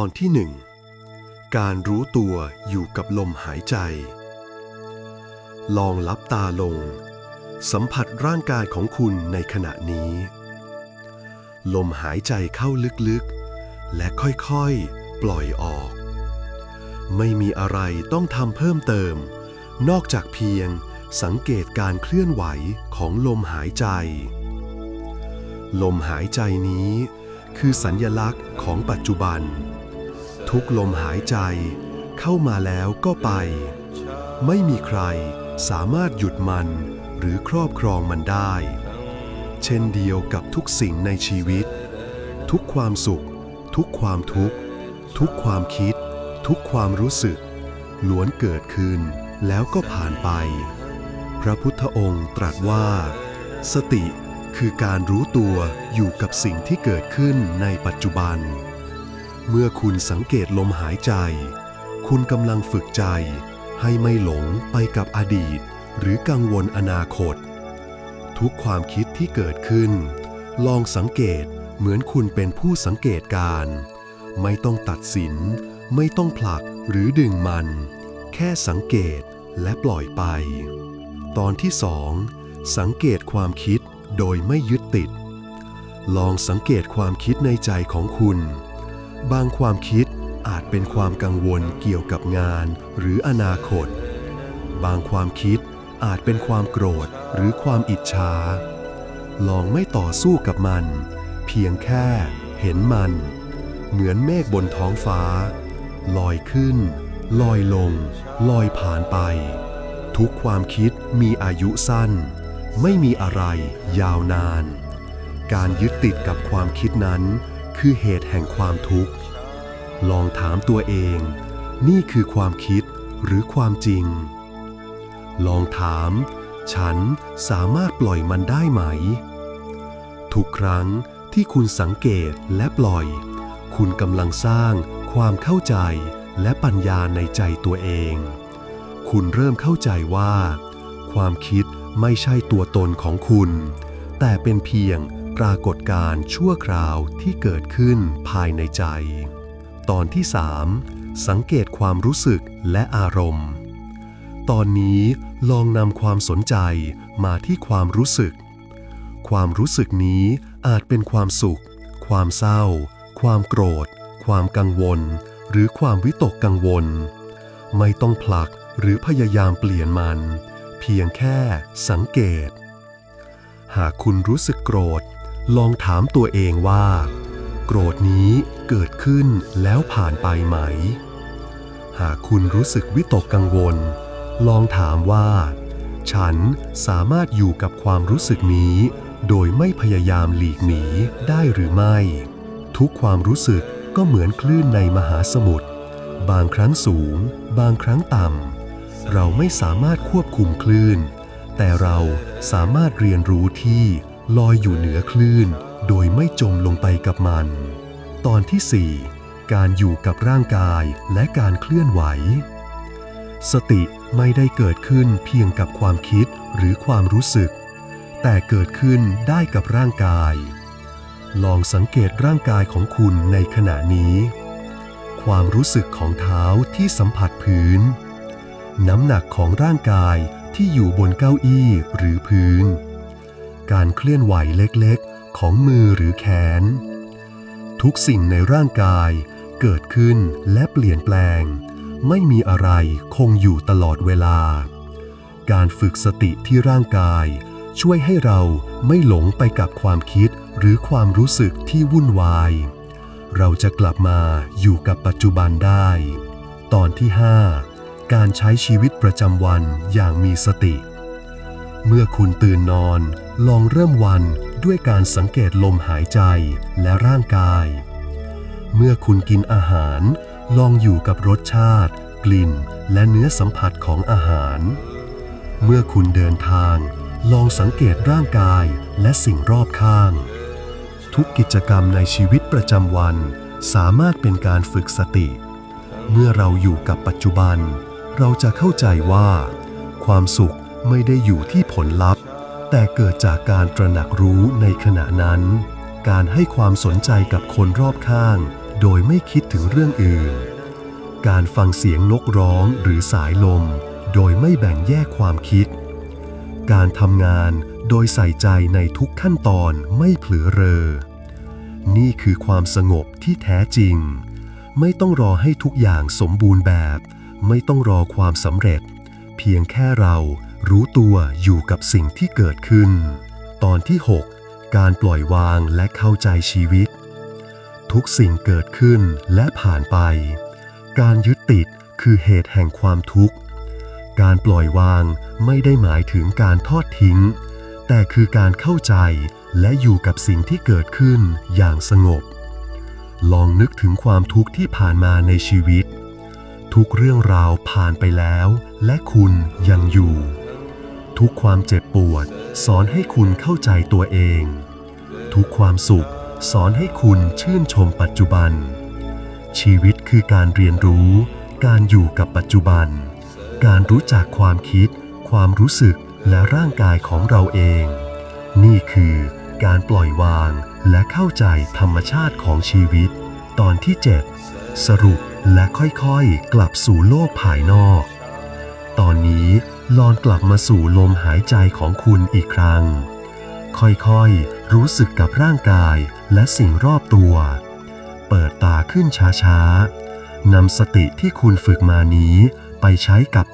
ตอนที่หนึ่งการรู้ตัวอยู่กับลมหายใจ ลองลับตาลง สัมผัสร่างกายของคุณในขณะนี้ ลมหายใจเข้าลึกๆ และค่อยๆ ปล่อยออก ไม่มีอะไรต้องทำเพิ่มเติม นอกจากเพียงสังเกตการเคลื่อนไหวของลมหายใจ ลมหายใจนี้คือสัญญลักษณ์ของปัจจุบัน ทุกลมหายใจ เข้ามาแล้วก็ไป ไม่มีใครสามารถหยุดมันหรือครอบครองมันได้ เช่นเดียวกับทุกสิ่งในชีวิต ทุกความสุข ทุกความทุกข์ ทุกความคิด ทุกความรู้สึก ล้วนเกิดขึ้นแล้วก็ผ่านไป พระพุทธองค์ตรัสว่า สติคือการรู้ตัวอยู่กับสิ่งที่เกิดขึ้นในปัจจุบัน เมื่อคุณสังเกตลมหายใจ คุณกำลังฝึกใจ ให้ไม่หลงไปกับอดีต หรือกังวลอนาคต ทุกความคิดที่เกิดขึ้น ลองสังเกตเหมือนคุณเป็นผู้สังเกตการ ไม่ต้องตัดสิน ไม่ต้องผลักหรือดึงมัน แค่สังเกตและปล่อยไป ตอนที่สองสังเกตความคิดโดยไม่ยึดติด ลองสังเกตความคิดในใจของคุณ บางความคิดอาจเป็นความกังวลเกี่ยวกับงานหรืออนาคต บางความคิดอาจเป็นความโกรธหรือความอิจฉา ลองไม่ต่อสู้กับมัน เพียงแค่เห็นมัน เหมือนเมฆบนท้องฟ้า ลอยขึ้น ลอยลง ลอยผ่านไป ทุกความคิดมีอายุสั้น ไม่มีอะไรยาวนาน การยึดติดกับความคิดนั้น คือเหตุแห่งความทุกข์ ลองถามตัวเอง นี่คือความคิดหรือความจริง ลองถาม ฉันสามารถปล่อยมันได้ไหม ทุกครั้งที่คุณสังเกตและปล่อย คุณกำลังสร้างความเข้าใจและปัญญาในใจตัวเอง คุณเริ่มเข้าใจว่า ความคิดไม่ใช่ตัวตนของคุณ แต่เป็นเพียง ปรากฏการณ์ชั่วคราวที่เกิดขึ้นภายในใจ ตอนที่ 3 สังเกตความรู้สึกและอารมณ์ ตอนนี้ลองนำความสนใจมาที่ความรู้สึก ความรู้สึกนี้อาจเป็นความสุข ความเศร้า ความโกรธ ความกังวล หรือความวิตกกังวล ไม่ต้องผลักหรือพยายามเปลี่ยนมัน เพียงแค่สังเกตหากคุณรู้สึกโกรธ ลองถามตัวเองว่า โกรธนี้เกิดขึ้นแล้วผ่านไปไหม หากคุณรู้สึกวิตกกังวล ลองถามว่า ฉันสามารถอยู่กับความรู้สึกนี้ โดยไม่พยายามหลีกหนีได้หรือไม่ ทุกความรู้สึกก็เหมือนคลื่นในมหาสมุทรบางครั้งสูง บางครั้งต่ำ เราไม่สามารถควบคุมคลื่น แต่เราสามารถเรียนรู้ที่ ลอยอยู่เหนือคลื่น โดยไม่จมลงไปกับมัน ตอนที่ 4 การอยู่กับร่างกายและการเคลื่อนไหว สติไม่ได้เกิดขึ้นเพียงกับความคิดหรือความรู้สึก แต่เกิดขึ้นได้กับร่างกาย ลองสังเกตร่างกายของคุณในขณะนี้ ความรู้สึกของเท้าที่สัมผัสพื้น น้ำหนักของร่างกายที่อยู่บนเก้าอี้หรือพื้น การเคลื่อนไหวเล็กๆ ของมือหรือแขน ทุกสิ่งในร่างกายเกิดขึ้นและเปลี่ยนแปลง ไม่มีอะไรคงอยู่ตลอดเวลา การฝึกสติที่ร่างกาย ช่วยให้เราไม่หลงไปกับความคิดหรือความรู้สึกที่วุ่นวาย เราจะกลับมาอยู่กับปัจจุบันได้ ตอนที่ 5 การใช้ชีวิตประจำวันอย่างมีสติ เมื่อคุณตื่นนอน ลองเริ่มวันด้วยการสังเกตลมหายใจและร่างกาย เมื่อคุณกินอาหาร ลองอยู่กับรสชาติ กลิ่น และเนื้อสัมผัสของอาหาร เมื่อคุณเดินทาง ลองสังเกตร่างกายและสิ่งรอบข้าง ทุกกิจกรรมในชีวิตประจำวัน สามารถเป็นการฝึกสติ เมื่อเราอยู่กับปัจจุบัน เราจะเข้าใจว่า ความสุขไม่ได้อยู่ที่ผลลัพธ์ แต่เกิดจากการตระหนักรู้ในขณะนั้น การให้ความสนใจกับคนรอบข้าง โดยไม่คิดถึงเรื่องอื่น การฟังเสียงนกร้องหรือสายลม โดยไม่แบ่งแยกความคิด การทำงานโดยใส่ใจในทุกขั้นตอนไม่เผลอเรอ นี่คือความสงบที่แท้จริง ไม่ต้องรอให้ทุกอย่างสมบูรณ์แบบ ไม่ต้องรอความสำเร็จ เพียงแค่เรา รู้ตัวอยู่กับสิ่งที่เกิดขึ้น ตอนที่ 6 การปล่อยวางและเข้าใจชีวิต ทุกสิ่งเกิดขึ้นและผ่านไป การยึดติดคือเหตุแห่งความทุกข์ การปล่อยวางไม่ได้หมายถึงการทอดทิ้ง แต่คือการเข้าใจและอยู่กับสิ่งที่เกิดขึ้นอย่างสงบ ลองนึกถึงความทุกข์ที่ผ่านมาในชีวิต ทุกเรื่องราวผ่านไปแล้ว และคุณยังอยู่ ทุกความเจ็บปวด สอนให้คุณเข้าใจตัวเอง ทุกความสุขสอนให้คุณชื่นชมปัจจุบัน ชีวิตคือการเรียนรู้ การอยู่กับปัจจุบัน การรู้จักความคิด ความรู้สึกและร่างกายของเราเอง นี่คือการปล่อยวางและเข้าใจธรรมชาติของชีวิต ตอนที่ 7 สรุปและค่อยๆ กลับสู่โลกภายนอก ตอนนี้ ลองกลับมาสู่ลมหายใจของคุณอีกครั้ง ค่อยๆ รู้สึกกับร่างกายและสิ่งรอบตัว เปิดตาขึ้นช้าๆนำสติที่คุณฝึกมานี้ไปใช้กับ